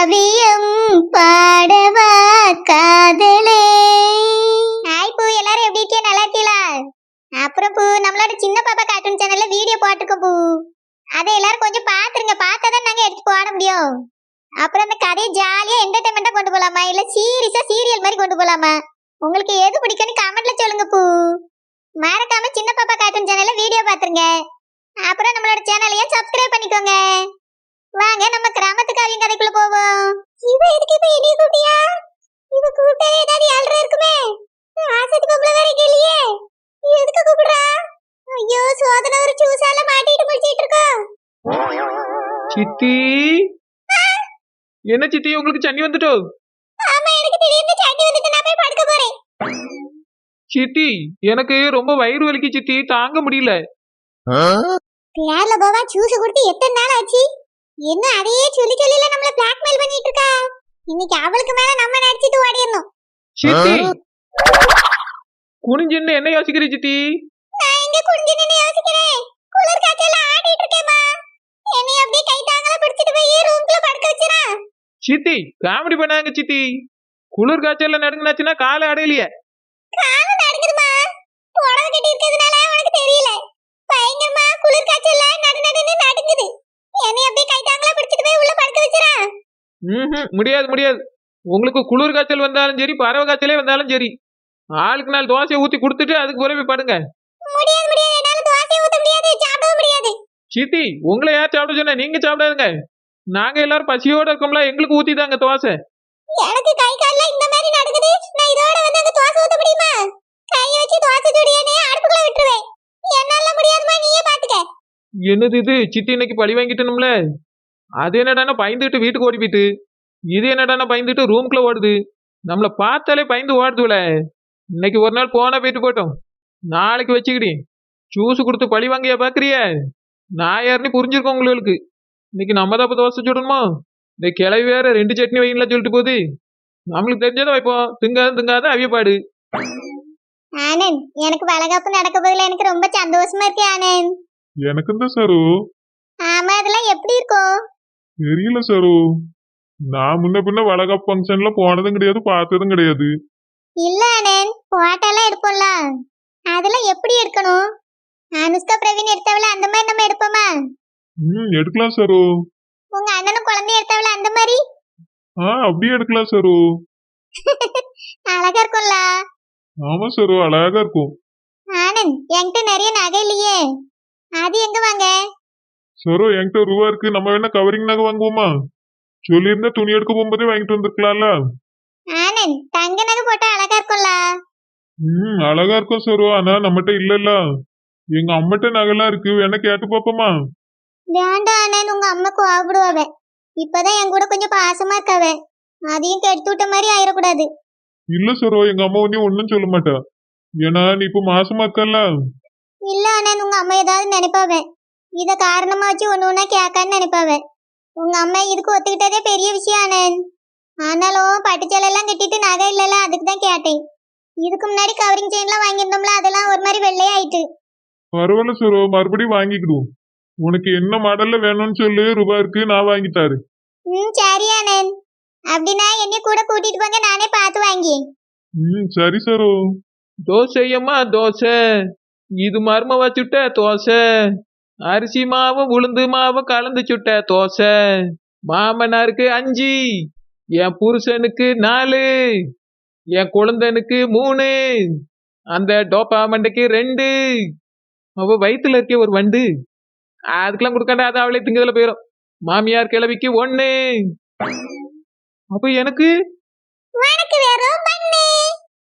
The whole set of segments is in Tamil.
காவியம் பாடவா காதலே ஹாய் பூ எல்லாரும் எப்படி இருக்கே நல்லா இருக்கீங்களா அப்புறம் பூ நம்மளோட சின்ன பாப்பா கார்ட்டூன் சேனல்ல வீடியோ போட்டிருக்கோம் பூ அதை எல்லாரும் கொஞ்சம் பாத்துருங்க பார்த்தாதான் நாங்க எடுத்து போட முடியும் அப்புறம் அந்த கதையை ஜாலியா என்டர்டைன்மெண்டா கொண்டு போலாமா இல்ல சீரியஸா சீரியல் மாதிரி கொண்டு போலாமா உங்களுக்கு எது பிடிக்கும்னு கமெண்ட்ல சொல்லுங்க பூ மறக்காம சின்ன பாப்பா கார்ட்டூன் சேனல்ல வீடியோ பாத்துருங்க அப்புறம் நம்மளோட சேனலையும் சப்ஸ்கிரைப் பண்ணிக்கோங்க வாங்க நம்ம கிராமத்து காவியம் கதைக்குள்ள போவோம். இவ எதுக்கு இப்ப இடிய கூட்டியா இவ கூட்டே ஏதாவது ஏழ்ற இருக்குமே. ஆசத்து பொம்பளை வேற இங்க இல்லையே. இவ எதுக்கு கூப்பிடுறா? ஐயோ சோதனை ஒரு சூசால மாட்டிட்டு முடிச்சிட்டு இருக்கோம் சித்தி? என்ன சித்தி உங்களுக்கு சன்னி வந்துட்டோ? ஆமா எனக்கு திடீர்னு சட்டி வந்துட்டு நான் போய் படுக்க போறேன். சித்தி எனக்கு ரொம்ப வயிறு வலிக்கு சித்தி தாங்க முடியல. பேர்ல போவா ஜூஸ் கொடுத்து எத்தனை நாள் ஆச்சு? என்ன அதையே சொல்லி சொல்லில நம்மள பிளாக்மெயில் பண்ணிட்டு இருக்கா இன்னைக்கு அவளுக்கு மேல நம்ம நடிச்சிட்டு ஓடிடணும் சித்தி! குனிஞ்சுன்னு என்ன யோசிக்கிறீ சித்தி? நான் எங்க குடிஞ்சு நின்னு யோசிக்கிறேன்? குளிர் காய்ச்சல ஆடிட்டு இருக்கேம்மா என்னை அப்படியே கை தாங்கல பிடிச்சிட்டு போய் ரூம்குள்ள படுக்க வச்சிரா சித்தி காமெடி பண்ணாங்க சித்தி. குளிர் காய்ச்சல்ல நடுங்கினாச்சுன்னா காலை அடையலையே. கால நடுங்குதுமா புடவை கட்டி இருக்கிறதுனால உனக்கு தெரியல. பயங்கரமா குளிர் காய்ச்சல நடு நடுன்னு நடுங்குது. என்னை அப்படியே கை தாங்கல பிடிச்சிட்டு போய் உள்ள படுக்க வச்சிரா ம் முடியாது முடியாது. உங்களுக்கு குளிர் காய்ச்சல் வந்தாலும் சரி பறவை காய்ச்சலே வந்தாலும் சரி. ஆளுக்கு நாலு தோசையை ஊத்தி கொடுத்துட்டு அதுக்கு பிறகு போய் படுங்க. முடியாது முடியாது. என்னால தோசை ஊத்த முடியாது சாப்பிடவும் முடியாது. சித்தி உங்களை யார் சாப்பிட சொன்னா நீங்க சாப்பிடாதுங்க. நாங்க எல்லாரும் பசியோட இருக்கோம்ல எங்களுக்கு ஊத்தி தாங்க தோசை. எனக்கு கை கால்ல இந்த மாதிரி நடுங்குது நான் இதோட வந்து அங்க தோசை ஊத்த முடியுமா? கைய வச்சு தோசை சுடியனே அடுப்புக்குள்ள விட்டுருவேன். என்னால முடியாதுமா நீயே பாத்துக்க. என்னது இது? சித்தி இன்னைக்கு பழி வாங்கிட்டனும்ல? அது என்னடானா பயந்துட்டு வீட்டுக்கு ஓடி போயிட்டு இது என்னடான்னா பயந்துட்டு ரூம்குள்ள ஓடுது. நம்மளை பார்த்தாலே பயந்து ஓடுதுல. இன்னைக்கு ஒரு நாள் போனா போயிட்டு போட்டோம். நாளைக்கு வச்சுக்கிடி. ஜூஸ் கொடுத்து பழி வாங்கியா பாக்குறிய? நான் யாருன்னு புரிஞ்சிருக்கோம் உங்களுக்கு. இன்னைக்கு நம்ம தான் இப்போ தோசை சுடணுமா? இந்த கிளவி வேற ரெண்டு சட்னி வைங்களா சொல்லிட்டு போகுது. நம்மளுக்கு தெரிஞ்சதை வைப்போம். திங்காத திங்காத அவியப்பாடு. ஆனந்த் எனக்கு வளகாப்பு நடக்க போதில் எனக்கு ரொம்ப சந்தோஷமா இருக்கு ஆனந்த். எனக்கும் தான் சரு. ஆமா அதெல்லாம் எப்படி இருக்கும்? தெரியல சரு. நான் முன்ன பின்ன வளகாப்பு ஃபங்க்ஷன்ல போனதும் கிடையாது பார்த்ததும் கிடையாது. இல்ல ஆனந்த் போட்டோலாம் எடுப்போம்ல. அதெல்லாம் எப்படி எடுக்கணும்? அனுஷ்கா பிரவீன் எடுத்தவள அந்த மாதிரி நம்ம எடுப்போமா? ம் எடுக்கலாம் சரு. உங்க அண்ணனும் குழந்தைய எடுத்தவள அந்த மாதிரி? ஆ அப்படியே எடுக்கலாம் சரு. அழகா இருக்கும்ல. ஆமா சரு அழகா இருக்கும். ஆனந்த் என்கிட்ட நிறைய நகை இல்லையே. அது எங்க வாங்க? சரு என்கிட்ட ரூபா இருக்கு. நம்ம வேணா கவரிங் நகை வாங்குவோமா? சொல்லியிருந்தா துணி எடுக்க போகும்போதே வாங்கிட்டு வந்திருக்கலாம்ல? ஆனந்த் தங்க நகை போட்டா அழகா இருக்கும்ல? ம் அழகா இருக்கும் சரு. ஆனா நம்மகிட்ட இல்லல்ல. எங்க அம்மட்ட நகைலாம் இருக்கு. வேணா கேட்டு பாப்போமா வேண்டாம் ஆனந்த். உங்க அம்மா கோவப்படுவாவ. இப்பதான் என் கூட கொஞ்சம் பாசமா இருக்காவ. அதையும் கெடுத்து விட்ட மாதிரி ஆயிடக்கூடாது இல்ல சரு. எங்க அம்மா ஒன்னும் ஒன்னும் சொல்ல மாட்டா. ஏன்னா நீ இப்ப மாசமா இருக்கல்ல? இல்ல ஆனந்த் உங்க அம்மா ஏதாவது நினைப்பாவ இத காரணமா வச்சு ஒண்ணு ஒண்ணா கேட்கான்னு நினைப்பாவ உங்க அம்மா இதுக்கு ஒத்துக்கிட்டதே பெரிய விஷயம் ஆனந்த் ஆனாலும் பட்டுச்சேலை எல்லாம் கட்டிட்டு நகை இல்லல அதுக்கு தான் கேட்டேன். இதுக்கு முன்னாடி கவரிங் செயின்லாம் வாங்கியிருந்தோம்ல அதெல்லாம் ஒரு மாதிரி வெள்ளையாயிட்டு பரவாயில்ல சரு மறுபடியும் வாங்கிக்கிடுவோம். உனக்கு என்ன மாடல்ல வேணும்னு சொல்லு ரூபா இருக்கு நான் வாங்கி தரேன். ம் சரி ஆனந்த் அப்படின்னா என்னைய கூட கூட்டிட்டு போங்க நானே பார்த்து வாங்கி ம் சரி சரு. தோசையம்மா தோசை. இது மர்ம வச்சுட்ட தோசை. அரிசி மாவும் உளுந்து மாவும் கலந்து சுட்ட தோசை. மாமனாருக்கு அஞ்சு என் புருஷனுக்கு நாலு என் குழந்தனுக்கு மூணு அந்த டோப்பா மண்டைக்கு ரெண்டு. அவ வயித்துல இருக்கே ஒரு வண்டு. அதுக்கெல்லாம் கொடுக்காண்டா அது அவளே திங்கதுல போயிடும் மாமியார் கிழவிக்கு ஒண்ணு. அப்ப எனக்கு?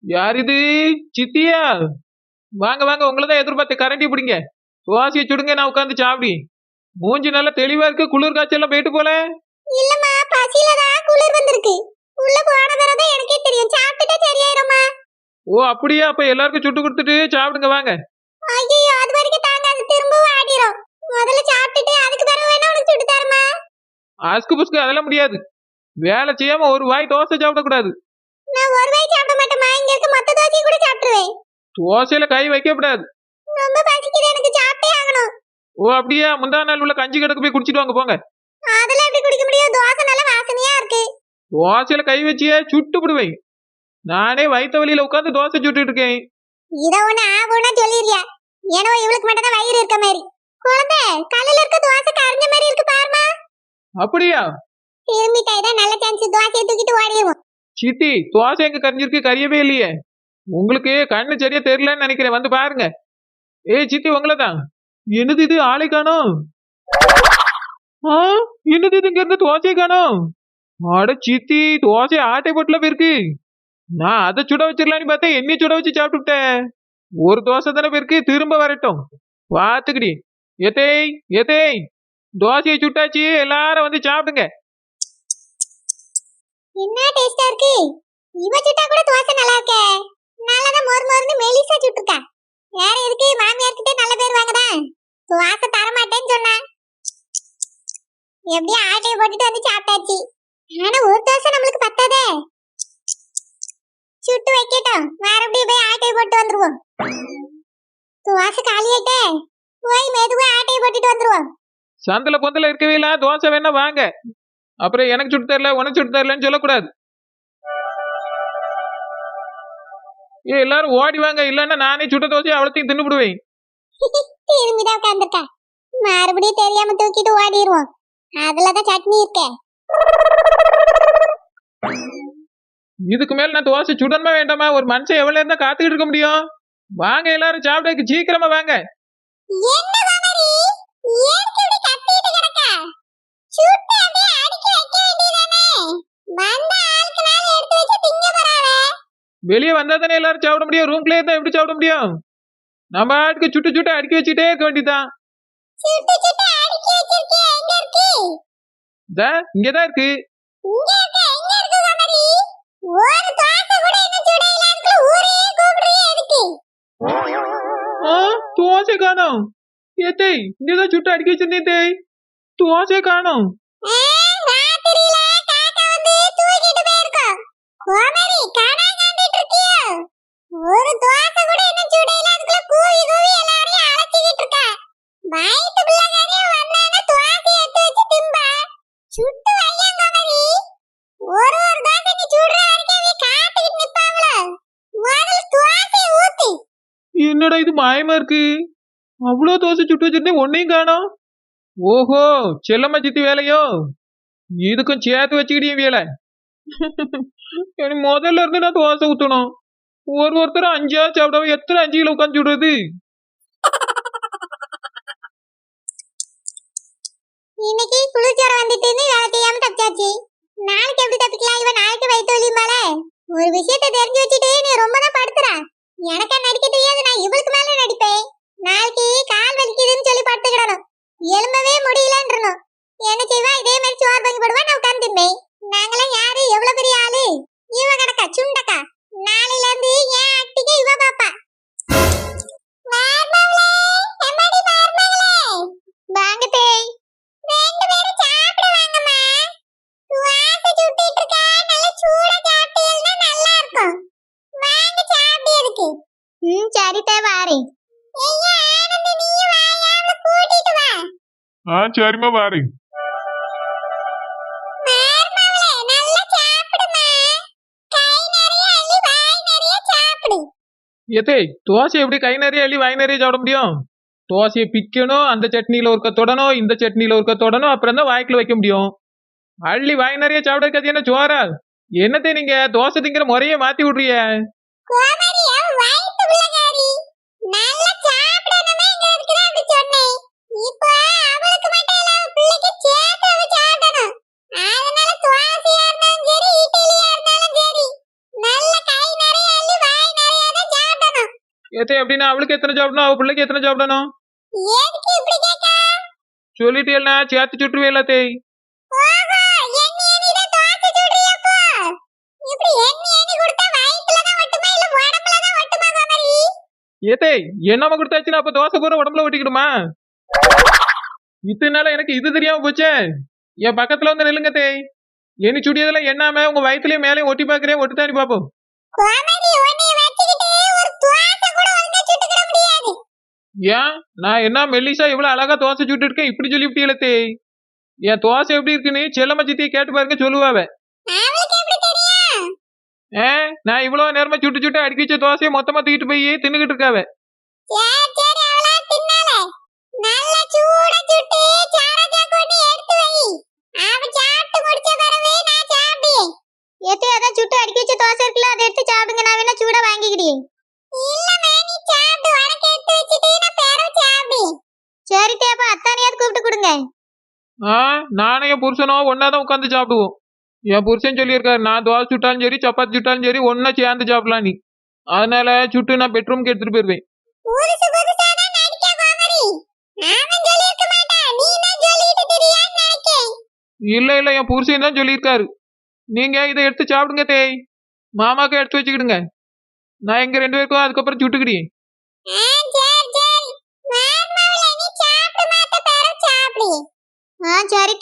யார் இது? சித்தியா? வாங்க வாங்க உங்களை தான் எதிர்பார்த்து கரண்டி பிடிங்க. சுவாசிய சுடுங்க நான் உட்காந்து சாப்பிடி. மூஞ்சி நல்லா தெளிவா இருக்கு குளிர் காய்ச்சல் போயிட்டு போல. இல்லம்மா பசியில தான் குளிர் வந்திருக்கு. உள்ள போன தடவை எனக்கே தெரியும். சாப்பிட்டுட்டே சரியாயிரும்மா. ஓ அப்படியா? அப்ப எல்லாருக்கும் சுட்டு கொடுத்துட்டு சாப்பிடுங்க வாங்க. ஐயோ அது வரைக்கும் தாங்காது திரும்பவும் ஆடிரும் முதல்ல சாப்பிட்டுட்டு அதுக்கு பிறகு வேணா உனக்கு சுட்டு தரமா அஸ்கு புஸ்கு அதெல்லாம் முடியாது. வேலை செய்யாம ஒரு வாய் தோசை சாப்பிடக்கூடாது. நான் ஒரு வாய் சாப்பிட மாட்டேம்மா. இங்க இருக்க மொத்த தோசையும் கூட சாப்பிட்டுருவேன். தோசையில கை வைக்கக்கூடாது ரொம்ப பசிக்குது எனக்கு சாப்பிட்டே ஆகணும். ஓ அப்படியா? முந்தா நாள் உள்ள கஞ்சி கடைக்கு போய் குடிச்சிட்டு வாங்க போங்க. அதெல்லாம் எப்படி குடிக்க முடியும்? தோசை நல்ல வாசனையா இருக்கு. தோசையில கை வச்சியே சுட்டு விடுவேன் நானே வயித்த வலியில உட்காந்து தோசை சுட்டுட்டு இருக்கேன். இத ஒண்ணு ஆகும்னா சொல்லிடுறியா? ஏனோ இவளுக்கு மட்டும் தான் வயிறு இருக்க மாதிரி. குழந்தை கல்லுல இருக்க தோசை கரைஞ்ச மாதிரி இருக்கு பாருமா அப்படியா? திரும்பி கைதான் நல்ல சான்ஸ் தோசையை தூக்கிட்டு ஓடிடுவோம். சித்தி தோசை எங்க கரைஞ்சிருக்கு? கரியவே இல்லையே. உங்களுக்கு கண்ணு சரியா தெரியலன்னு நினைக்கிறேன். வந்து பாருங்க. ஏய் சித்தி உங்களை தான் என்னது இது? ஆளை காணோம். ஆ? என்னது இது? இங்க இருந்து தோசை காணும். அட சித்தி தோசை ஆட்டை போட்டுல போயிருக்கு நான் அதை சுட வச்சிடலான்னு பார்த்தேன். என்னைய சுட வச்சு சாப்பிட்டுட்டேன் ஒரு தோசை தானே போயிருக்கு திரும்ப வரட்டும். பார்த்துக்கிடி. எதேய் எதேய் தோசையை சுட்டாச்சு. எல்லாரும் வந்து சாப்பிடுங்க. என்ன டேஸ்டா இருக்கு? இவ சுட்டா கூட தோசை நல்லா இருக்கே. நல்லதா மோர் மோர்னு மெலிசா சுட்டுருக்கா. வேற எதுக்கு? மாமியார் கிட்ட நல்ல பேர் வாங்கதான் தோசை தர மாட்டேன்னு சொன்னா. எப்படியும் ஆட்டையை போட்டுட்டு வந்து சாப்பிட்டாச்சு. ஆனா ஒரு தோசை நம்மளுக்கு பத்தாதே. சுட்டு வைக்கட்டும். மறுபடியும் போய் ஆட்டையை போட்டு வந்துருவோம். தோசை காலியாட்டே போய் மெதுவா ஆட்டையை போட்டுட்டு வந்துருவோம். சந்தில பொந்தில இருக்கவே இல்ல. தோசை வேணா வாங்க. அப்புறம் எனக்கு சுட்டு தரல உனக்கு சுட்டு தரலன்னு சொல்லக்கூடாது. ஏ எல்லாரும் ஓடி வாங்க. இல்லன்னா நானே சுட்ட தோசை அவ்வளோத்தையும் தின்னுபிடுவேன். திரும்பிதான் உட்காந்துருக்கா மறுபடியும் தெரியாம தூக்கிட்டு ஓடிடுவோம் அதுலதான் சட்னி இருக்கே. இதுக்கு மேல நான் தோசை சுடணுமா வேண்டாமா? ஒரு மனுஷன் எவ்வளவு இருந்தா காத்துக்கிட்டு இருக்க முடியும்? வாங்க எல்லாரும் சாப்பிடக்கு சீக்கிரமா வாங்க. என்ன வெளியே வந்தா தானே எல்லாரும் சாப்பிட முடியும்? ரூம்குள்ளே இருந்தா எப்படி சாப்பிட முடியும்? நம்ம ஆட்டுக்கு சுட்டு சுட்டு அடுக்கி வச்சுட்டே இருக்க இதா இங்கதான் இருக்கு. தோசை காணோம். ஏத்தே இங்கதான் சுட்டு அடுக்கி வச்சிருந்தேன் தேய். தோசை காணோம். ஆ, ராத்திரியில காக்கா வந்து தூக்கிட்டு போயிருக்கோம். குமரி கனா கண்டிட்டு இருக்கியோ ஒரு தோசை கூட என்ன சுடையில அதுக்குள்ள கூவி கூவி எல்லாரையும் அழைச்சிக்கிட்டு இருக்க. வயிற்று பிள்ளைகாரியா வந்தானா தோசை எடுத்து வச்சு திம்பா. சுட்டு வையன் குமரி ஒரு ஒரு தோசை நீ சுடுற வரைக்கும் நீ காத்துக்கிட்டு நிப்பாங்களோ முதல்ல தோசையை ஊத்தி. என்னடா இது மாயமா இருக்கு? அவ்வளோ தோசை சுட்டு வச்சிருந்தேன் ஒன்னையும் காணோம். ஓஹோ செல்லம்மா சித்தி வேலையோ? இதுக்கும் சேர்த்து வச்சுக்கிட்டே வேலை. முதல்ல இருந்து நான் தோசை ஊத்தணும். ஒரு ஒருத்தர் அஞ்சா சாப்பிடாம எத்தனை அஞ்சு கிலோ உட்காந்து விடுறது இன்னைக்கு குளிர்ஜரம் வந்துட்டுன்னு வேலை செய்யாம தப்பிச்சாச்சு. நாளைக்கு எப்படி தப்பிக்கலாம்? இவன் நாளைக்கு வயிற்று வலியும்பால ஒரு விஷயத்த தெரிஞ்சு வச்சுட்டு நீ ரொம்ப தான் படுத்துறா. எனக்கா நடிக்க தெரியாது. நான் இவளுக்கு மேல நடிப்பேன். நாளைக்கு கால் வலிக்குதுன்னு சொல்லி படுத்துக்கிடணும். எலும்பவே முடியலன்றணும். என்ன செய்வா? இதே மாதிரி சோறு பங்கி போடுவா. நான் உட்காந்து திம்பேன். நாங்களாம் யாரு? எவ்வளவு பெரிய ஆளு? இவ கணக்கா? சுண்டக்கா? நாளையில இருந்து ஏன் ஆக்டிங்க இவ பாப்பா? வாங்க பேய். ரெண்டு பேரும் சாப்பிட வாங்கம்மா. இருக்கா சாப்பிட்டீங்கன்னா நல்லா இருக்கும் வாங்க ம் வாரேன். ஐயா ஆனந்த் கூட்டிட்டு வா. ஆ சரிம்மா வாரேன். ஏத்தே தோசை எப்படி கை நிறைய அள்ளி வாய் நிறைய சாப்பிட முடியும்? தோசையை பிக்கணும் அந்த சட்னியில ஒருக்க தொடணும் இந்த சட்னியில ஒருக்க தொடணும் அப்புறம் தான் வாய்க்குள்ள வைக்க முடியும். அள்ளி வாய் நிறைய சாப்பிடறது என்ன சோறா என்னத்தை நீங்க தோசை திங்கிற முறையே மாத்தி விடுறிய நல்லா சொன்னேன். இப்போ அவளுக்கு மட்டும் இல்ல அவ பிள்ளைக்கு சேர்த்து அவ சாப்பிடணும் அதனால தோசையா இருந்தாலும் சரி இட்லியா இருந்தாலும் சரி நல்ல கை நிறைய அள்ளி வாய் நிறைய தான் சாப்பிடணும் ஏத்தே அப்படின்னா அவளுக்கு எத்தனை சாப்பிடணும் அவ பிள்ளைக்கு எத்தனை சாப்பிடணும் சொல்லிட்டேன்னா சேர்த்து சுட்டுருவே எல்லாத்தேய் ஓஹோ எண்ணி எண்ணி தான் தோசை சுடுறியப்போ. இப்படி எண்ணி எண்ணி கொடுத்தா வயித்துல தான் ஒட்டுமா? இல்ல உடம்புல தான் ஒட்டுமா கோமரி ஏத்தே என்னம்மா கொடுத்தாச்சுன்னா அப்ப தோசை பூரா உடம்புல ஒட்டிக்கிடுமா? இத்தனை நாளா எனக்கு இது தெரியாம போச்சே. என் பக்கத்துல வந்து நில்லுங்க தேய் என்ன சுடியதெல்லாம் எண்ணாம உங்க வயிற்றுலயும் மேலேயும் ஒட்டி பாக்குறேன் ஒட்டி தாண்டி பாப்போம் கோமதி உன்னை வச்சுக்கிட்டு ஒரு தோசை கூட ஒழுங்கா சுட்டுக்கிட முடியாது ஏன்? நான் என்ன மெல்லிசா இவ்வளவு அழகா தோசை சுட்டு இருக்கேன்? இப்படி சொல்லிவிட்டீங்களே தேய் என் தோசை எப்படி இருக்குன்னு செல்லம்மா சித்தியை கேட்டு பாருங்க சொல்லுவாவ. அவளுக்கு எப்படி தெரியும்? ஏ நான் இவ்வளவு நேரமா சுட்டு சுட்டு அடுக்கி வச்ச தோசையை மொத்தமா தூக்கிட்டு போய் தின்னுகிட்டு இருக்காவ. சுட்டு அடுக்கி வச்ச தோசை இருக்குல்ல அதை எடுத்து சாப்பிடுங்க. நான் வேணா சூடா வாங்கிக்கிறேன். இல்ல நீ சாப்பிடு உனக்கு எடுத்து வச்சிட்டு நான் பேரவு சாப்பிடு சரி தேப்பா அத்தானையாவது கூப்பிட்டு கொடுங்க. ஆ நானும் என் புருஷனும் ஒன்னாதான் உட்காந்து சாப்பிடுவோம். என் புருஷன் சொல்லியிருக்காரு நான் தோசை சுட்டாலும் சரி சப்பாத்தி சுட்டாலும் சரி ஒன்னா சேர்ந்து சாப்பிடலாம் நீ. அதனால சுட்டு நான் பெட்ரூம்க்கு எடுத்துட்டு போயிருவேன். இல்ல இல்ல என் புருஷன் தான் சொல்லியிருக்காரு. நீங்க இதை எடுத்து சாப்பிடுங்க தேய். மாமாக்கு எடுத்து வச்சுக்கிடுங்க. நான் எங்க ரெண்டு பேருக்கும் அதுக்கப்புறம் சுட்டுக்கிடி ஆ, சரி சரி வாம்மாவுல நீ சாப்பிடு மாத்த பேர சாப்பிடு ஆ சரி